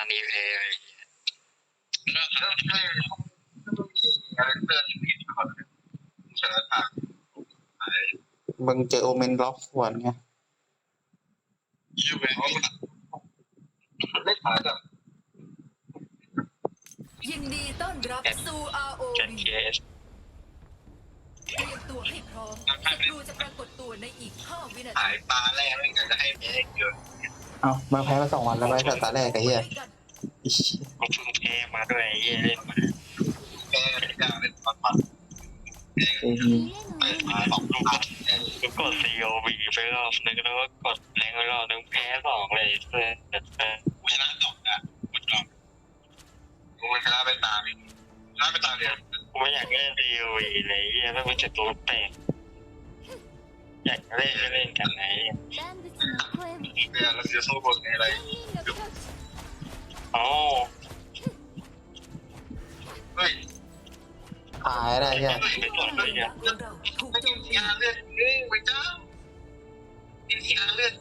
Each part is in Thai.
านีแพ้ไอ้เหี้ยเรื่องเรื่องไม่ต้องมีอะไรเรื่องที่ผิดก่อนชนะทางมึงเจอโอเมนล็อกสวนไงยูเวนไม่ขายแบบยินดีต้อนรับสู่ ROV แกนเคสเตรียมตัวให้พร้อมศัตรูจะปรากฏตัวในอีก 5 วินาขาทียปลาแรกไม่กันจะให้แพ้เยอะ เอ้ามาแพ้มาสองวันแล้วไปแต่ตาแรกไอ้เหี้ยด้วยกันอีเหี้ยกูเพิ่งแพ้มาด้วยไอ้เหี้ยเล่นมาแพ้ไม่ได้เป็นปันปันไอ้เหี้ยเปิดมาสองลูกกูกด COV ไปรอบนึงแล้วก็กดแรงไปรอบนึงแพ้สองเลยเพื่อนเออกูชนะสองนะกูจอมกูชนะไปตามอีกชนะไปตามเดียวกูไม่อยากเล่น COV เลยไอ้เหี้ยไม่เป็นจะตัวแตก เล่นก็เล่นกันไหนเนี่ราจะโซ่กดอะไรอ๋อฮ้ยตายอะไรเวเนี่ยไเลือดนี่ไปจ้าเลือด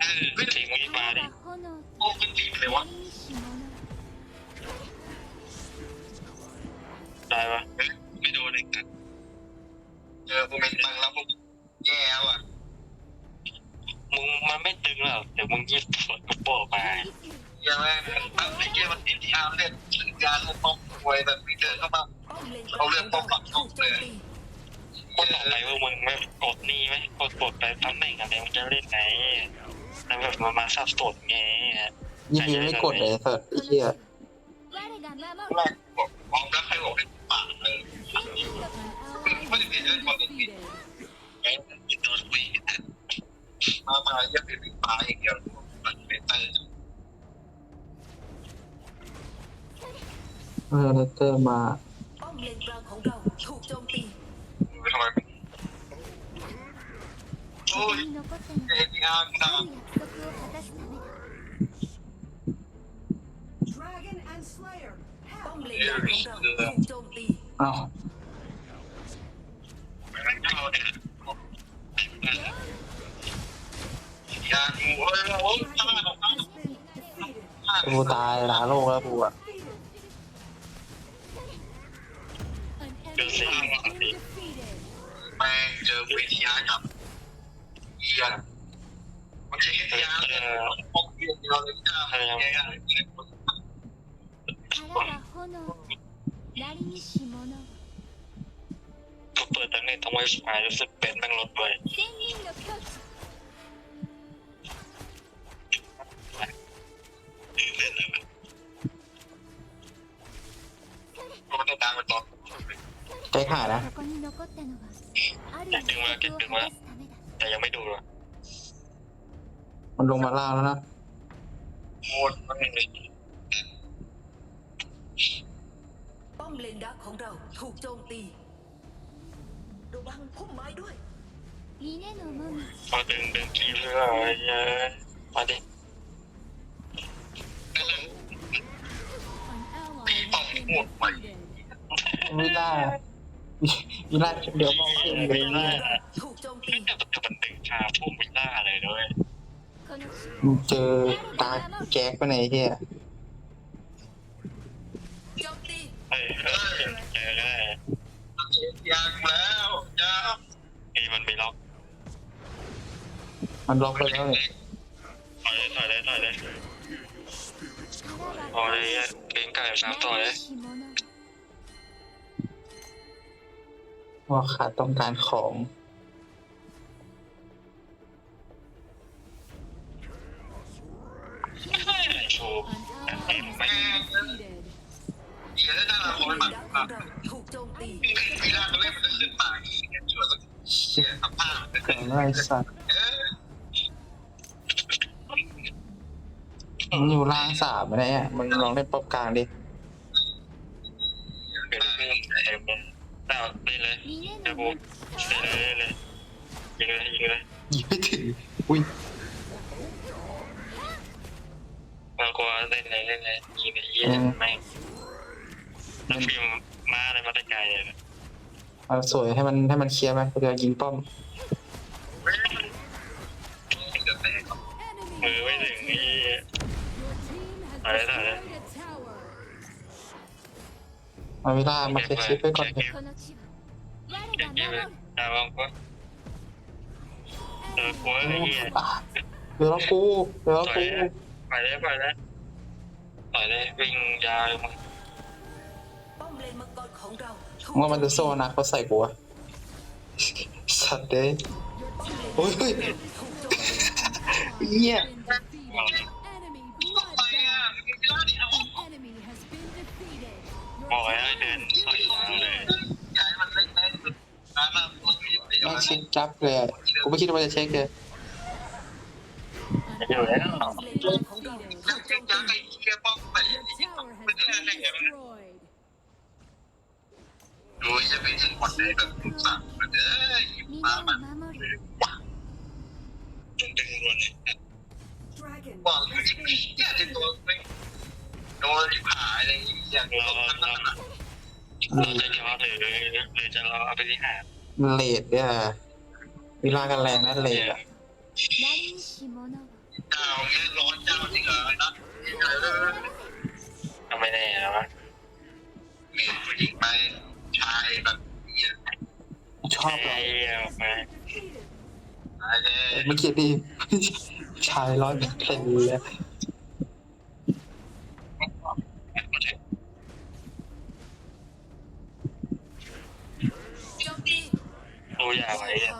เออไม่ถึงมีดิโอ้มันติดเลยวะได้ปะ ออกูเป็นตังแล้วมึงแย่ว่ะมึงมันไม่ตึงหรอกเดี๋ยวมึงยืดสวนกูโปะมายังไงตั้งแต่เกมมันติดที่อาเล่นสัญญานมึงต้องรวยแบบมีเดินเข้ามาเอาเรื่องป้องลันตกเลยคนต่อไปว่ามึงไม่กดนี่ไหมกดกดไปตำแหน่งอะไรมึงจะเล่นไหนแล้วแบบมานมาซับสดไงยินดีไม่กดเลยสัตว์เหี้ยแรกบอกพร้อมแล้วใครบอกให้ปากเลย thì đứa con cũng bị em bị đồn quỷ mà. Mà giấc thì bị bà thì kêu mình về tay Predator mà Bom lên ra khẩu đầu thuộc trong tim Rồi Ôi Dragon and Slayer Bom lên ra khẩu đầu กูตายหลาโลกแล้วกูอะไปเจอวิทยากับเอียนมันใช่วิทยาเลยพกเดียวเลยจ้าเปิดตั้งแต่ทำไมสายรู้สึกเป็นแม่งรถเลย ใจขาดนะ ここに残ったのはある結局は約束を果たすためだ แต่ยังไม่ดูเลย มันลงมาล่างแล้วนะ โคตรมันไม่ ป้อมเลนดักของเราถูกโจมตีระวังพุ่มไม้ด้วย 峰のもみ มาดึงดึงกีเพื่ออะไรเงี้ยมาดิ An ally has been defeated วิล่า วิลล่าเดี๋ยวมองคืนวิลล่าถูกโจมตีแต่แต่มันตึงชาพุ่กวิลล่าเลยด้วยเจอตาแก๊กไปไหนเฮียโจมตีเออเจอได้ยางแล้วยากไอ้มันไม่ล็อกมันล็อกไปแล้วเนี่ยถอยเลยถอยเลยถอยเลยต่อยเลยเก่งไก่สามต่อเลย พ่าข้าต้องการของ โชว์เอ็ดี๋ะไรขึ้นมัดอะไรสักมันอยู่ล่างสามไม่ได้อะมันลองเล่นปอบกลางดิ นเลยเล่นเลยยิงเลยยิงเลยยิงไม่ถึงอุ้ยบางคนเล่นเลยเล่นเลยยิงเลยยิงแม่งแล้วฟิล์มมาอะไรมาได้ไกลเลยเอาสวยให้มันให้มันเคลียร์ไหมเดี๋ยวยิงป้อมจะเตะมือไม่ถึงนี่ Your ถอยเลยถอยเลย Destroyed a tower. เอาเวลามาเช็คชิปไปก่อนเถอะ อย่านี้เแต่บางคนเออกลัวอะไรเงี้ยเหลือกูเหลือกูไปเลยไปเลยไปเลยวิ่งยาวมึงป้อมเลนมังกรของเราว่ามันจะโซนะเขาใส่หัวสัตว์เด้โอ้ยเยี่ยบอกแล้ว เช็คจับเลยอะกูไม่คิดว่าจะเช็คเลยเดี๋ยวแล้วเช็คจับไอ้เหี้ยป้อมไมันจะอะไรกันนะอยจะไปถึงนไหนแบบสั่งมันเอ้ามันจนถึงวันนี้บอกเลยจะมีอยากจะตัวไม่โดนที่ผาอะไรอย่างเราเราจะรอเลยเลยจะรอเอาไปที่หา เลดเนี่ยเวลากันแรงนะเลดอะ 何し者は เจ้าเนี่ยร้อนเจ้าจริงเหรอนะ ทำไม่แน่แล้ววะ มีผู้หญิงไหมชายแบบนี้ ชอบ ไอ้ เรา เหี้ยไป อะไร เมื่อกี้ดี ชายร้อยเปอร์เซ็นต์เลย ตัวยาวไอ้เหี้ย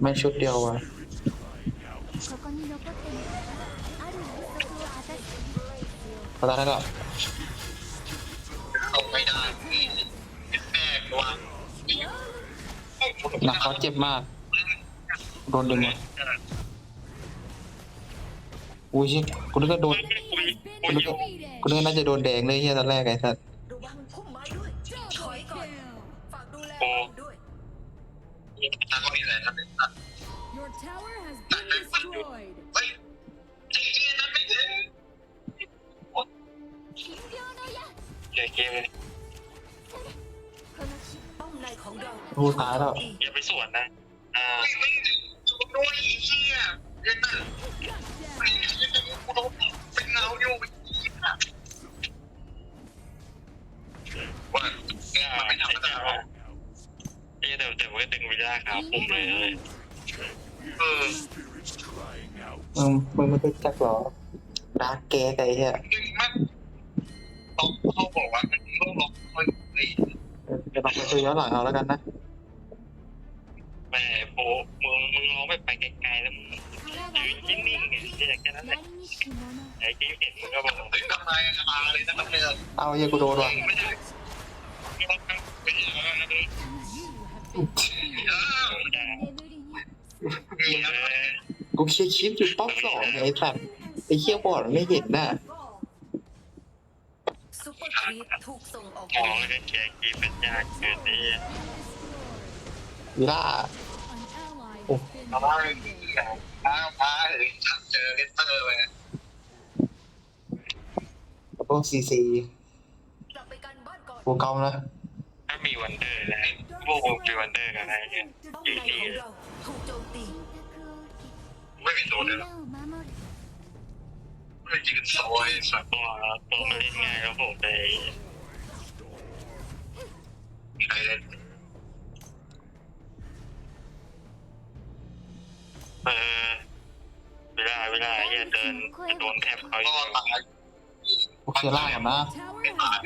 ไม่ชุดเดียวอะ ここに残っているある約束を果たす พอตอนนั้นก็ เข้าไม่ได้เป็นแม่ตัว หนักเขาเจ็บมาก โดนดึงอะอุ้ยชิกูนึกว่าโดน Enemy has been defeated. กูนึกว่าน่าจะโดนแดงเลยเฮียตอนแรกไอ้สัส ระวั ไหนครับเนี่ตัด Your tower has been เฮ้ยไอ้เกนั้นไม่ถึงเกีเกมดูตายแล้วอย่าไปสวนนะ อ่าไม่ด้วยอ้เกียร์เร์นั่ไอ้ down. เกีนเป็นเงาอยู่ไอ้เกียร์ว่าเนี่ยมันไม่ธรรมดา แต่แต่ว่าดึงไม่ได้ครับผมเลยเลยออมึงมึงไม่รู้จักหรอรักแกไอ้เหี้ยต้องเขาบอกว่ามันต้องล็อกมันเลยจะลองไปคุยย้อนหลังเอาแล้วกันนะแม่โบมึงมึงลองไปไปไกลๆแล้วมึงยืนนิ่งๆไงจะอยากแค่นั้นแหละไอ้ที่เห็นมึงก็บอกตึงทำไมอะไรนะทำไมเอาเยกูโดนว่ะ กูเคลียร์คลิปอยู่ป๊อกสองเนี่ยไอ้สัสไอ้เคียบอร์ดไม่เห็นน่ะซุปเปอร์ครีปถูกส่งออกมองแล้วก็แกกีเป็นยากเกินนี่วิล่า An ally Oh. has been ทำไม defeated. อ้าวมาถึงเจอเลสเตอร์ไปแล้วก็ซีซีกลับไปกันบ้านก่อนกูเกานะถ้ามีวันเดอร์นะพ วกฟิวันเดอร์กันอะไรเนี่ยอีกไม่มีโดนเลยหรอไม่ยืนซอยสักตัวตัวมันเล่นง่ายครับผมไปใครเล่นเออเวลาเวลาอได้เฮียเดินโดนแทบเขาอยู่ โอเคล่ากันนะ ไม่ตาย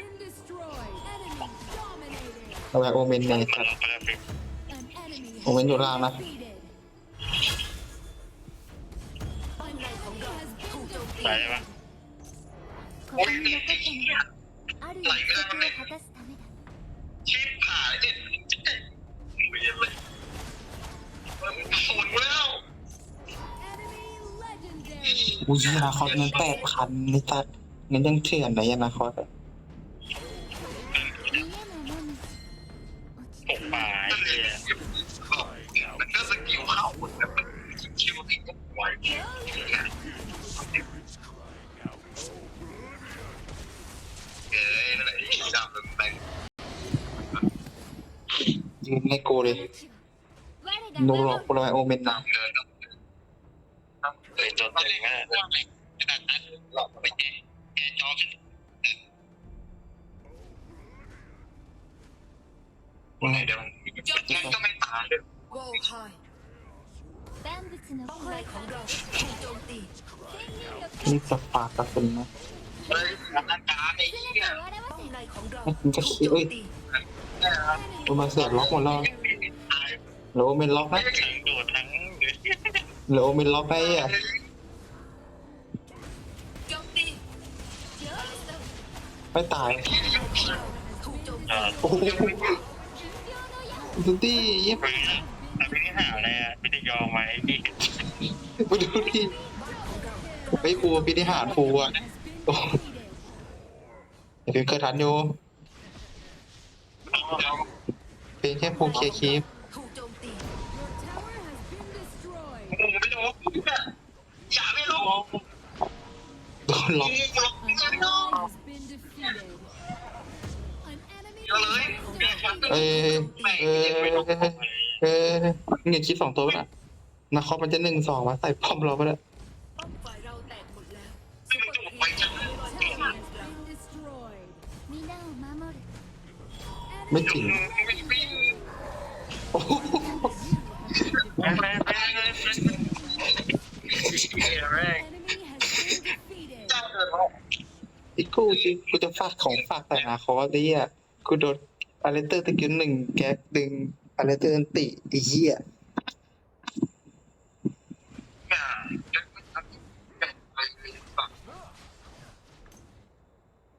ำไมโอเมนในครับ ผมเมนอยู่ล่างนะ ไหลปะ โอ้ยหนีจริงเนี่ยไหลไม่ได้มันเนี่ย ชิปหายเนี่ยเวียนเลยมันฝุ่นแล้วอุ้ยยานาคอสเงินแปดพันนี่ตัดเงินยังเถื่อนนะยานาคอสอะ ตกปลาไเหี้ยมันก็สกิลเข้าแล้วมันคิวติดก็ไหวเอ้ยนั่นแหละที่ดาวเป็นแบงค์ยืนใโกเลยโนโรโปลไยโอเมนนะเดินเดินจนเจ๋งมากขนาดนั้นหลอกไม่แย่ คุณไหนเดี๋ยวงั้นจะป่สปาร์ตคุนะกกเป้อนขมันจะคิดเออ้ยตีโมาเสียล็อกหมดแล้วโลเมนล็อกไหม่นะได้ถึงโดดทั้วเมนล็อกไปอะไม่ตายโอ้โห ดูดิเยี่ยมเฮ้ยแต่ไม่ได้หาอะไรอะไม่ได้ยอมไว้นี่ไปดูดิไปปูพิธีหารปูอะโอ้เดี๋ยวเกิดทันอยู่เป็นแค่ปูเคลียร์คีฟถูกโจมตีมึงไม่รู้อย่าไม่รู้โดนล็อกมึงหลอกไม่รู้ เยอะเลย เอ้ยเอ้ยเอ้ยเงินคิดสองตัวป่ะนะคอมมันจะหนึ่งสองมาใส่ป้อมเราไปแล้ว ป้อมฝ่ายเราแตกหมดแล้ว ซึ่งมันจะหมดไปจาก みんなを守る ไม่จริง ไม่ปิ้ง โอ้โห แม่แม่แม่แม่แม่ เจ้าเดินมา อีกกูจริงกูจะฝากของฝากแต่นาคอสดิอ่ะกูโดน อะไรเตอร์ตะกี้หนึ่งแก๊กดึงอะไรเตอร์อันติไอ้เหี้ย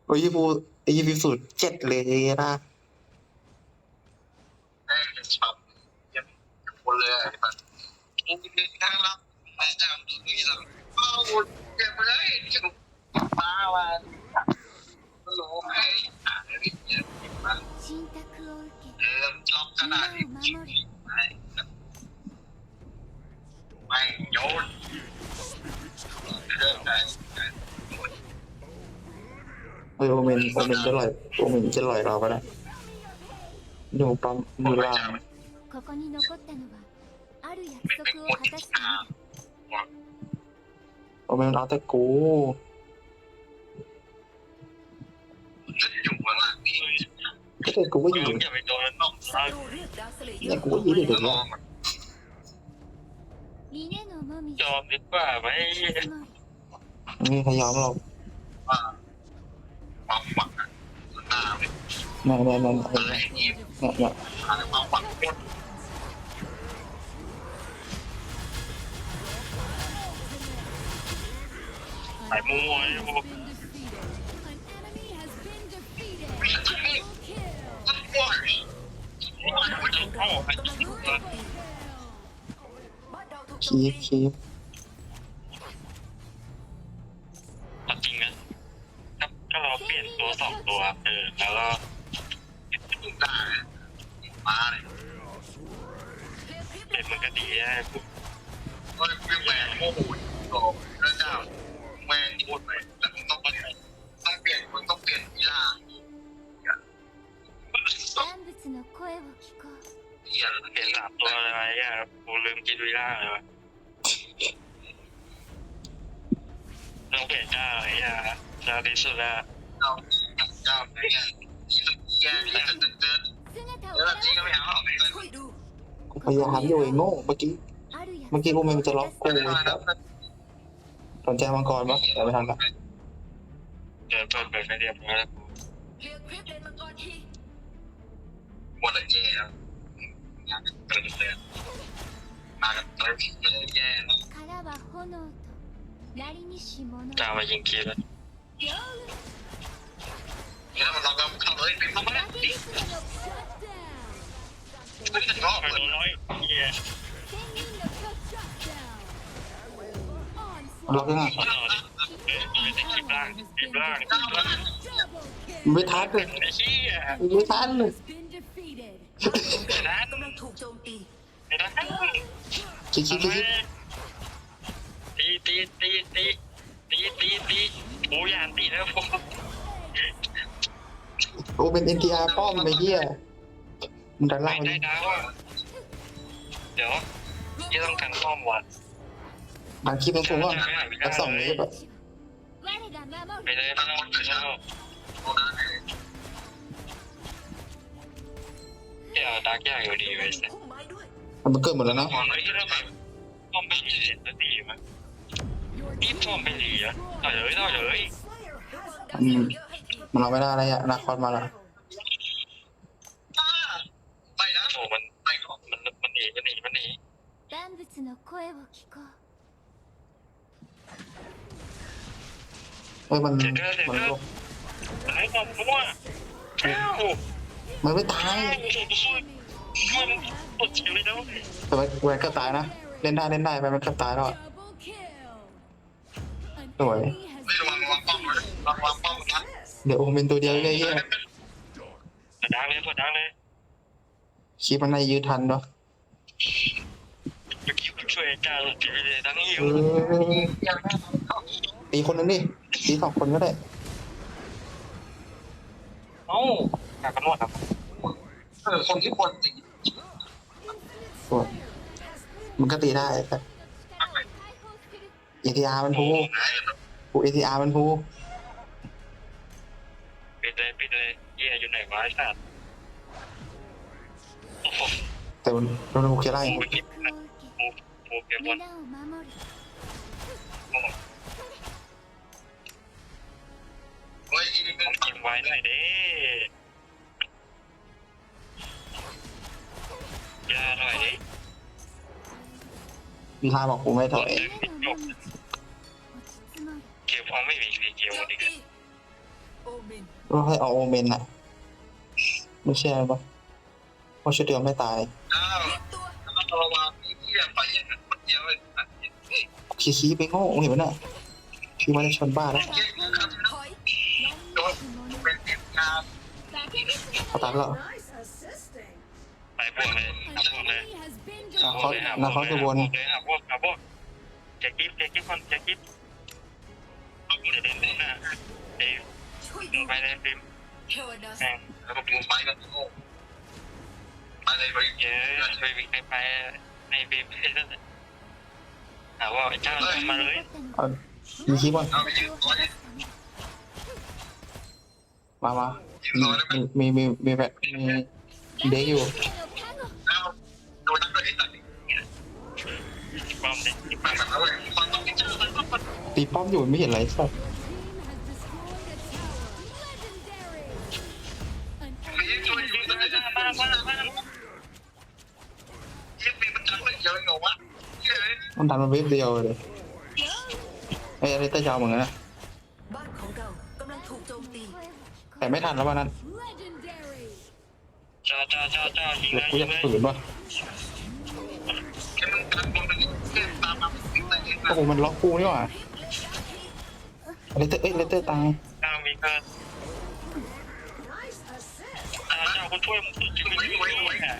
โอ้ยกูไอ้ยี่สิบสูตรเจ็ดเลยนะแม่งฉับยังคนเลยไอ้แบบมึงมีทางลับแม่จะดูนี่หรอเอ้าเก็ นาดนี้จริงไหมไม่โยนเรื่องไหน เออโอเมนโอเมนจะลอยโอเมนจะลอยเราไปแล้วอยู่ปั๊มมือล่าง ここに残ったのはある約束を果たすためだ โอเมนเอาแต่กู อยู่ข้างหลังนี่ ก็เลยกูก็อยู่ อย่าไปโดนน้อง ศัตรู เยกูก็ยืนอยู่ตงเนี้ยจอมดีกว่าไหมไม่ขยอมหรอกความหวังอะหน้าเลยแม่แม่แม่แม่แม่แม่อะไรความหวังโคตรสายมวยโอ้โหไม่ใช่ไม่ใช่าน นานกูพยายามอยู่ไอ้โง่เมื่อกี้ เมื่อกี้กูไม่มันจะล็อกกูไอ้สัสสนใจมังกรปะแต่ไม่ทันละเดินเปิดเปิดไม่เรียบร้อยแล้วกูเรียกคปเนมังกรทีหมดเลยแย่แล้วงนกะเด็มากันเต็มเลยแย่แล้วตามมายิงคีแล้ว นี่เราลองกันเข้าเลยเป็นทำไมดิไม่ได้ก็ไปเหมือนน้อยเฮียล็อกยังไงขอโทษเออไม่ได้คลิปล่างคลิปล่างคลิปล่างไม่ทันเลยไอ้เหี้ยไม่ทันเลยนะกำลังถูกโจมตีไม่ได้คิดคิดคิดคิดตีตีตีตีตีตีตี โอ้ยอันตีแล้วพวก โอเป็นเอ็นทีอาร์ป้อมไอ้เหี้ยมึงดัน ไม่ ล่างไป ได้ ดิ ดาวอ่ะเดี๋ยวยี่ต้องกันข้อมวัด ม บางคลิปมันสูงก่อนแล้วสองเวฟอะ 我が守 ไป る เลยไม่ต้องไม่ต้อง โดนได้ เดี๋ยวดักยากอยู่ดีเว้ยเสร็จ พุ่มไม้ด้วย มันเกิดหมดแล้วนะ ก่อนไม่ได้แบบป้อมไม่ดีเสร็จสักทีมั้ย นี่ป้อมไม่ดีอ่ะต่อยเลยต่อยเลย อืมมันเอาไม่ได้อะไรอะอนาคตมาละ ไม่นะ โอ้มัน ไม่หรอก มันมันหนีมันหนีมันหนี 万物の声を聞こう เฮ้ยมัน เจ็ดเก้าเจ็ด มัน เก้าตายความมั่วเอ้า มันไม่ตาย ช่วยมันปดชีวิตแล้ว แต่ว่าแหวนก็ตายนะ เล่นได้เล่นได้ไปมันก็ตายแล้วอะ สวยไม่ระวังระวังป้อมเลยระวังป้อมเดี๋ยวโอมเป็นตัวเดียวเลยฮะเปิดดังเลยเปิดดังเลยๆคลิปมันได้ยืดทันเนาะเมื่อกี้ช่วยการตีไปเลยทั้งหิวตีคนนั้นดิตีสองคนก็ได้ เอ้าอย่กกันหมดครับเออคนที่ควรตีสวยมันก็ตีได้ครับ เอทีอาร์มันพูพูเอทีอาร์มันพู ปิดเลยปิดเลยเฮียอยู่ไหนวะไอ้สัตว์โอ้โห แต่มันโดนโอเคไล่ เมื่อกี้ を受 มูมูเก็ け บบอล 皆を守る เฮ้ย ผมกินไว้หน่อยดิยาหน่อยดิ มีทาบอกกูไม่ถอย 皆の万物落ち積もる เกมพอไม่มีฟรีเกมโจวันมนี้ตีโอเมนก็ให้เอาโอเมนอะไม่ใช่ปะเพราะชุดเดียวไม่ตายอ้าวเล็กตัวระวังที่เที่ยไปอย่างนั้นคนเดียวเลยขี้ขี้ไปโง่เห็นไหมน่ะพี่ว่าจะชนบ้าแล้วถอยโดนเป็นเด็กงานเขาตัดแล้วไปบวกเลยหาบวกเลยอะเขานาเขาจะวนเลยหาบวกหาบวก แจ็คกิ๊บแจ็คกิ๊บก่อนแจ็คกิ๊บเอาเดี๋ยวเดินหน้าเอ้ยช่วยดึดูงไปเลยฟิล์มเทวนัสแม่งแล้วก็ดึงไปกันโง่ไปเลยไปเยอะไปวิ่งไปไปในฟิล์มให้แล้วหาว่าไอ้เจ้าลงมาเลยเอามีขี้บอลเอาไปยืนตัวนี้มามามีมีมีมีแบบมีเด็กอยู่ ต้องมันตีป้อมอยู่ไม่เห็นไรสักมีช่วยยืนได้มามามามายิ่งมีมันจังเลยเยอะเหรอวะเฮ้ยมันดันมาเวฟเดียวเลยไอ้อะไรเตอร์ยาวเหมือนกันนะบ้านของเรากำลังถูกโจมตีแต่ไม่ทันแล้ววันนั้นจ้าจ้าจ้าจ้ายิงเดี๋เลยยวกูยิจะงเลยฝืนว่ะแค่มึงกันบนมันเล่นตามมาสิ่งใดสิ่งหโอ้นึ่งโหมันล็อกกูนี่หว่า เลเตอร์เอ้ยเลเตอร์ตายจ้ามีเกินจ้าจ้าคุณช่วยมึงช่วยมึงช่วยมึงอะ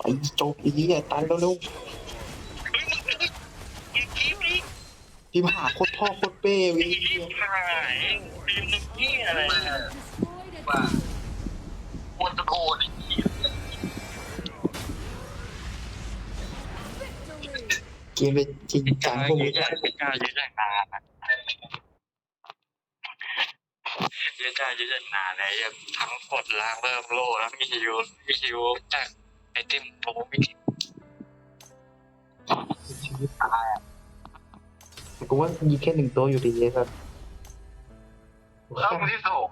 ไอ้โจ๊กไอ้เหี้ยตายเร็วเฮ้ยมึงยิงกิ๊บดิๆพี่มหาโคตรพ่อโคตรเป้วิยิงหายฟิล์มนึกนี่อะไรว่า กมไปจริงจังพวกมึงจ้าจ้ายืดอย่างนานนะยืดจ้ายืดอย่างนานเลยทั้งกดล้างเริ่มโลแล้วมีฮิวมีฮิวจากไอเทมโปรมีแต่กูว่ายิงแค่หนึ่งตัวอยู่ดีเลยครับแล้วที่สอง